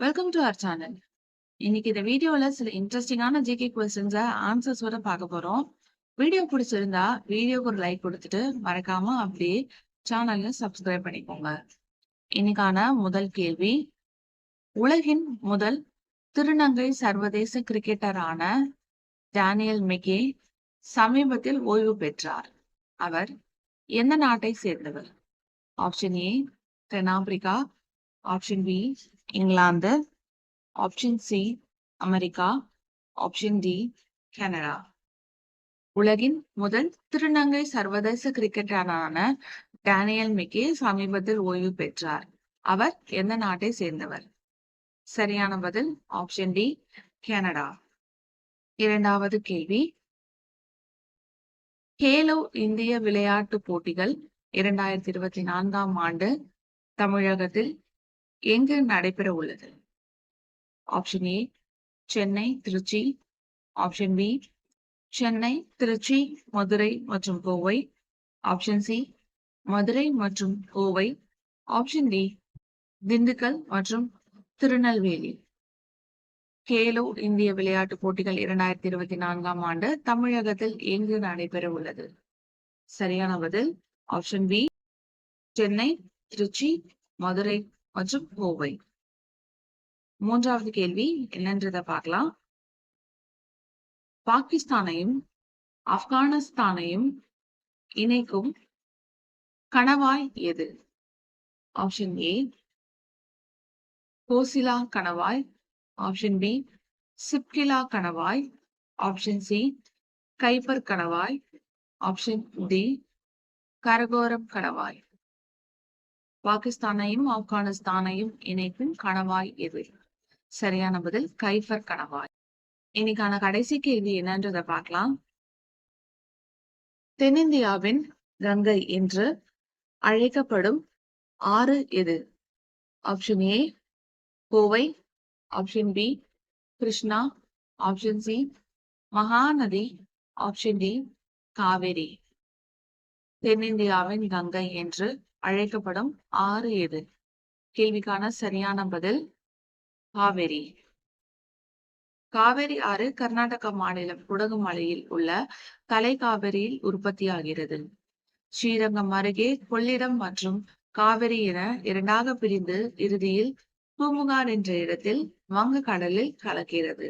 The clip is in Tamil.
வெல்கம் டு அவர் சேனல் இன்னைக்கு இந்த வீடியோல சில இன்ட்ரெஸ்டிங்கான ஜிகே கொஸ்டின்ஸ ஆன்சர்ஸோட பார்க்க போறோம். வீடியோ பிடிச்சிருந்தா வீடியோக்கு ஒரு லைக் கொடுத்துட்டு மறக்காம அப்படியே சேனல்ல சப்ஸ்கிரைப் பண்ணிக்கோங்க. இன்னைக்கான முதல் கேள்வி உலகின் முதல் திருநங்கை சர்வதேச கிரிக்கெட்டரான டேனியல் மெக்கே சமீபத்தில் ஓய்வு பெற்றார். அவர் எந்த நாட்டை சேர்ந்தவர்? ஆப்ஷன் ஏ தென்னாப்பிரிக்கா option B England option C America option D Canada. உலகின் முதல் திருநங்கை சர்வதேச கிரிக்கெட்டரான டேனியல் மிக்கி சமீபத்தில் ஓய்வு பெற்றார். அவர் எந்த நாட்டை சேர்ந்தவர்? சரியான பதில் ஆப்ஷன் டி கனடா. இரண்டாவது கேள்வி. கேலோ இந்திய விளையாட்டுப் போட்டிகள் இரண்டாயிரத்தி இருபத்தி நான்காம் ஆண்டு தமிழகத்தில் எங்கு நடைபெற உள்ளது option A Chennai Tiruchi. Option B Chennai Tiruchi Madurai மற்றும் கோவை. ஆப்ஷன் சி மதுரை மற்றும் கோவை. ஆப்ஷன் டி திண்டுக்கல் மற்றும் திருநெல்வேலி. கேலோ இந்திய விளையாட்டுப் போட்டிகள் இரண்டாயிரத்தி இருபத்தி நான்காம் ஆண்டு தமிழகத்தில் எங்கு நடைபெற உள்ளது சரியான பதில் ஆப்ஷன் பி சென்னை திருச்சி மதுரை மற்றும் கோவை மூன்றாவது கேள்வி என்னன்றத பார்க்கலாம். பாகிஸ்தானையும் ஆப்கானிஸ்தானையும் இணைக்கும் கணவாய் எது? ஆப்ஷன் ஏ கோசிலா கணவாய். ஆப்ஷன் பி சிப்கிலா கணவாய். ஆப்ஷன் சி கைப்பர் கணவாய். ஆப்ஷன் டி கரகோரம் கணவாய். பாகிஸ்தானையும் ஆப்கானிஸ்தானையும் இணைக்கும் கணவாய் எது? சரியான பதில் கைஃபர் கணவாய். இன்னைக்கான கடைசி கேள்வி என்னன்றதை பார்க்கலாம். தென்னிந்தியாவின் கங்கை என்று அழைக்கப்படும் ஆறு எது? Option A Kovai. Option B Krishna. Option C Mahanadi. Option D Kaveri. தென்னிந்தியாவின் கங்கை என்று அழைக்கப்படும் ஆறு எது? கேள்விக்கான சரியான பதில் காவேரி. காவேரி ஆறு கர்நாடக மாநிலம் குடகுமலையில் உள்ள தலைக்காவிரியில் உற்பத்தியாகிறது. ஸ்ரீரங்கம் அருகே கொள்ளிடம் மற்றும் காவிரி என இரண்டாக பிரிந்து இறுதியில் பூமுகார் என்ற இடத்தில் வங்க கடலில் கலக்கிறது.